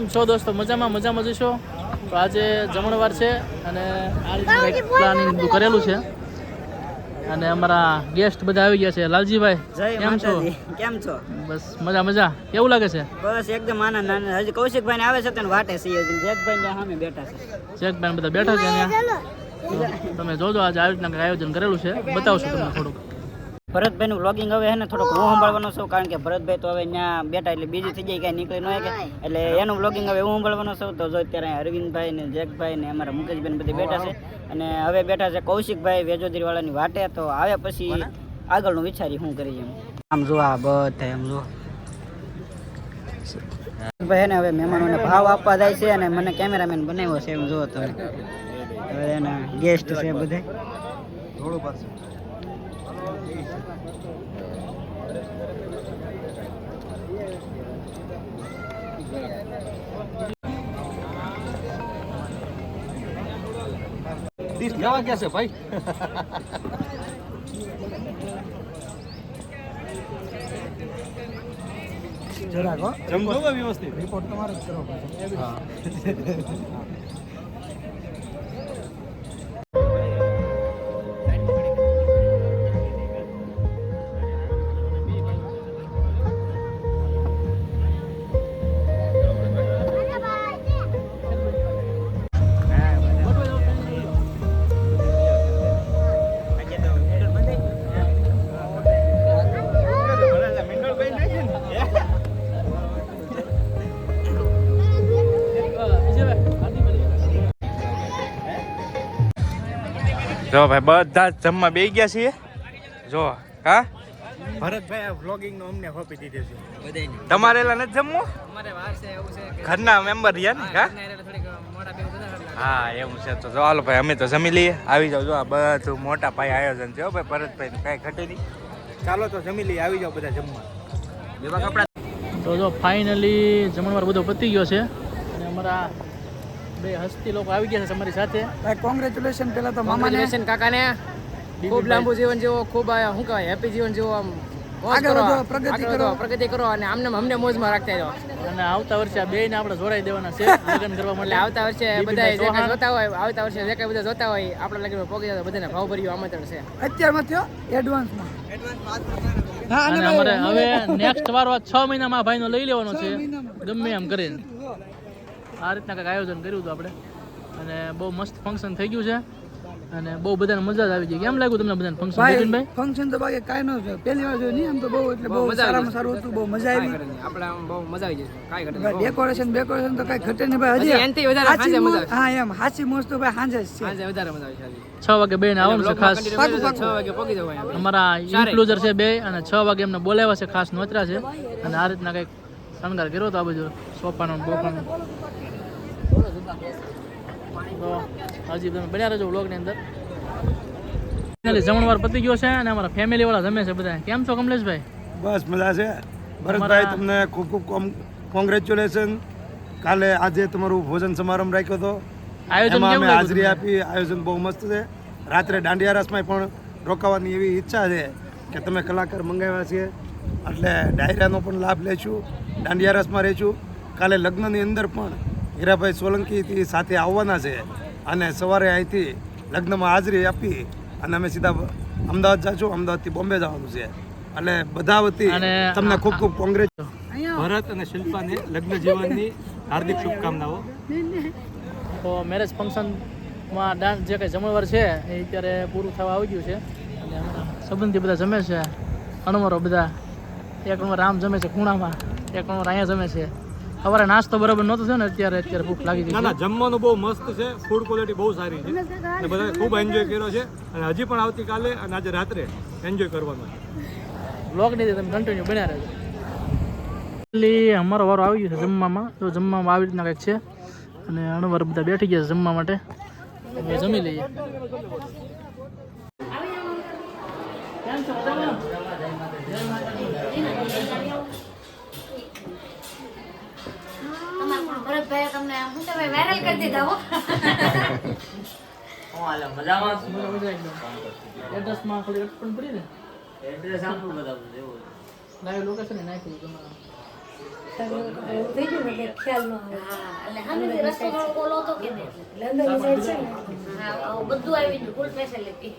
કેમ છો દોસ્તો? મજામાં મજામાં જશો? તો આજે જમણવાર છે અને આ રીતે પ્લાનિંગ બધું કરેલું છે. અને અમારા ગેસ્ટ બધા આવી ગયા છે. લાલજીભાઈ જય કેમ છો? કેમ છો? બસ મજા મજા. કેવું લાગે છે? બસ એકદમ આનંદ આનંદ. હજી કૌશિકભાઈ આવે છે તને વાટે છે જેકભાઈ સામે બેઠા છે. જેકભાઈ બધા બેઠા છે તમે જોજો આજે આવી રીતના આયોજન કરેલું છે. બતાવશું તમને થોડુંક. ભરતભાઈ નું વ્લોગિંગ હવે એને થોડોક હું સંભાળવાનો છું કારણ કે ભરતભાઈ તો હવે ત્યાં બેઠા એટલે બીજી થઈ જાય કાંઈ નીકળી ન કે એટલે એનું વ્લોગિંગ હવે હું સંભાળવાનો છું. તો જો અત્યારે અરવિંદભાઈ ને જેકભાઈ ને અમારા મુકેશભાઈ બધી બેઠા છે. અને હવે બેઠા છે કૌશિકભાઈ વેજોદરી વાળાની વાટે. તો આવે પછી આગળનું વિચારી શું કરી એમ. આમ જો આ બધા એમ જો ભાઈ ને હવે મહેમાનોને ભાવ આપવા જાય છે અને મને કેમેરામેન બનાવ્યો છે એમ જો તમે. હવે એના ગેસ્ટ છે બધા. લેવા ક્યાં છે ભાઈ? જમજો વ્યવસ્થિત રિપોર્ટ તમારે જ કરવો જો ભાઈ બધા જ જમવા બે ગયા છીએ. જો હા? ભરતભાઈ આ વ્લોગિંગ નો અમને હોપી દીધી છે. તમારે એલા નથી જમવું? ઘરના મેમ્બર રહ્યા ને હા? હા એવું છે તો જો હાલો ભાઈ અમે તો જમી લઈએ. આવી જાવ જો આ બધું મોટા પાયે આયોજન છે ભાઈ ભરતભાઈ નું કાંઈ ઘટે નહીં. ચાલો તો જમી લઈએ આવી જાઓ બધા જમવા. તો જો ફાઇનલી જમણવાર બધો પતી ગયો છે. અને અમારા બે હસ્તી લોકો આવી ગયા છે તમારી સાથે. કોંગ્રેચ્યુલેશન પેલા તો મામાને કાકાને. ખૂબ લાંબુ જીવન જીવો ખૂબ શું કહેવાય હેપી જીવન જીવો આમ મોજ આગળ કરો, પ્રગતિ કરો. પ્રગતિ કરો અને આમને અમને મોજમાં રાખતા રહો. અને આવતા વર્ષે આ બેયને આપણે જોડાઈ દેવાના છે લગ્ન કરવા માટે. આવતા વર્ષે બધા જે કાંઈ જોતા હોય આવતા વર્ષે જે કાંઈ બધા જોતા હોય આપણા લગ્નમાં પોગી બધાને ભાવ ભર્યું આમંત્રણ છે. અત્યારમાં થયો? એડવાન્સમાં હવે નેક્સ્ટ વારો છ મહિનામાં ભાઈનો લઈ લેવાનો છે. ગમે એમ કરીને. આ રીતના કંઈક આયોજન કર્યું હતું આપણે. અને બહુ મસ્ત ફંક્શન થઈ ગયું છે. અને બહુ બધાને મજા જ આવી ગઈ. કેમ લાગ્યું તમને બધાને ફંક્શન ભાઈ ફંક્શન તો બાકી કાંઈ ન છે પહેલી વાર જોયું નહીં આમ તો બહુ એટલે બહુ સારામાં સારું હતું બહુ મજા આવી. આપણે આમ બહુ મજા આવી જશે કાંઈ ઘટે ભાઈ ડેકોરેશન બેકોરેશન તો કાંઈ ઘટે નહીં. ભાઈ હજી હજી એનથી વધારે હાચી મજા હા એમ. હાચી મોજ તો ભાઈ હાંજે જ છે. હાંજે વધારે મજા આવી છે છ વાગે બેન આવવાનું છે ખાસ. છ વાગે પોકી જવાય અમારા ઇન્ક્લુઝર છે બે અને છ વાગે એમને બોલાવ્યા છે ખાસ નોતરા છે. અને આ રીતના કંઈક શણગાર કર્યો હતો આ બધું સોફાનો ને બોફાનો. તો હજી તમે બન્યા રહેજો વ્લોગની અંદર. ફાઇનલી જમણવાર પતી ગયો છે અને અમારા ફેમિલી વાળા જમે છે બધા. કેમ છો કમલેશભાઈ? બસ મજા છે. ભરતભાઈ તમને ખૂબ ખૂબ કોંગ્રેચ્યુલેશન કાલે આજે તમારું ભોજન સમારંભ રાખ્યો હતો. આયોજન અમે હાજરી આપી. આયોજન બહુ મસ્ત છે. રાત્રે દાંડિયા રાસમાં પણ રોકાવાની એવી ઈચ્છા છે કે તમે કલાકાર મંગાવ્યા છે. એટલે ડાયરાનો પણ લાભ લેશું. દાંડિયા રસમાં રહીશું કાલે લગ્નની અંદર પણ હીરાભાઈ સોલંકીથી સાથે આવવાના છે અને સવારે અહીંથી લગ્નમાં હાજરી આપી અને અમે સીધા અમદાવાદ જાશું અમદાવાદથી બોમ્બે જવાનું છે. એટલે બધા વતી તમને ખૂબ ખૂબ કોંગ્રેસ ભરત અને શિલ્પાને લગ્ન જીવનની હાર્દિક શુભકામનાઓ. તો મેરેજ ફંક્શનમાં ડાન્સ જે કંઈ જમણવાર છે એ અત્યારે પૂરું થવા આવી ગયું છે. અને સંબંધી બધા જમે છે. અણવરો બધા. એક નંબર આમ જમે છે ખૂણામાં એક અહીંયા જમે છે? સવારે નાસ્તો બરાબર નહોતો થયો ને અત્યારે અત્યારે ભૂખ લાગી ગઈ ના જમવાનું બહુ મસ્ત છે. ફૂડ ક્વોલિટી બહુ સારી છે. અને બધાએ ખૂબ એન્જોય કર્યો છે. અને હજી પણ આવતીકાલે અને આજે રાત્રે એન્જોય કરવાનો છે. બ્લોગ નહીં તમે કન્ટિન્યુ બન્યા રહેજો. એટલે અમારો વારો આવી ગયો છે જમવામાં. તો જમવામાં આવી રીતના કંઈક છે. અને અણવાર બધા બેઠી ગયા છે જમવા માટે. હવે જમી લઈએ. ભરતભાઈએ તમે વાયરલ કરી દીધા હો. મજા મજા એકદમ એડ્રેસમાં ખાલી અટકણ પડી ને. એડ્રેસ આપણું બતાવું એવું લાઈવ લોકેશન નાખ્યું તમારા. હા હા બધું આવી ગયું ફૂલ ફેસિલિટી